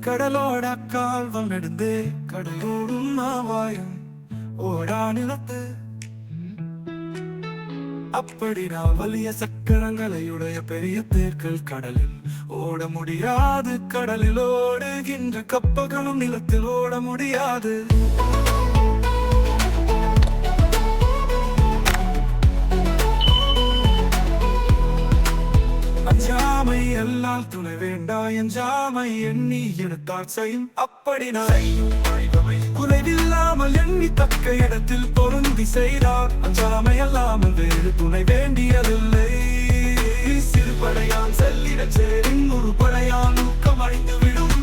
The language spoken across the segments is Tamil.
கடலோட கால்வம் நெடுந்து கடலோடும் ஆவாயம் ஓடா நிலத்து. அப்படி நான் வலிய சக்கரங்களையுடைய பெரிய தேர்கள் கடலில் ஓட முடியாது. கடலில் ஓடுகின்ற கப்பகளும் நிலத்தில் ஓட முடியாது. எல்லாம் துணை வேண்டா எஞ்சாமை எண்ணி எனத்தால் செய்யும் அப்படி நான் குறைவில்லாமல் எண்ணி தக்க இடத்தில் பொருந்தி செய்தார். அஞ்சாமை அல்லாமல் வேறு துணை வேண்டியதில்லை. சிறுபடையான் செல்லிட சேரின் ஒரு படையான் ஊக்கம் அழிந்து விடும்.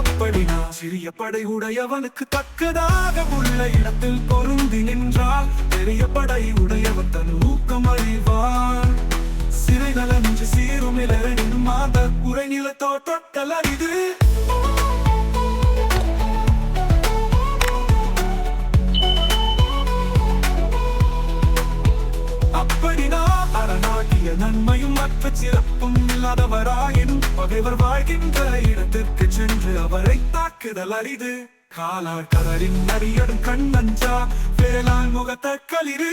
அப்படி நான் சிறிய படை உடையவனுக்கு தக்கதாக உள்ள இடத்தில் பொருந்தி நின்றால் பெரிய படை உடையவன் தன் ஊக்கம் அறிவான் சிறை நலன்று சீரும் நிலரின் மாத உரை நிலத்தோ தொட்டல் அரிது. அப்படி அரணாகிய நன்மையும் மற்ற சிறப்பும் இல்லாதவராயினும் பகைவர் வாழ்கின்ற இடத்திற்கு சென்று அவரை தாக்குதல் அரிது. காலா கடலின் நரியடும் கண்ணஞ்சா வேளாண் முகத்த களிறு.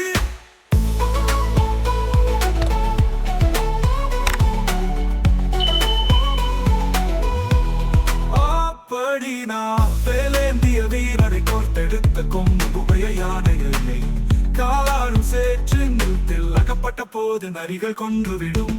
அப்படி வேலேந்திய வீரரை கோர்த்தெடுத்த கொம்பு உபய யானைகளை காலாடும் சேற்று நிலத்தில் அகப்பட்ட போது நரிகள் கொன்றுவிடும்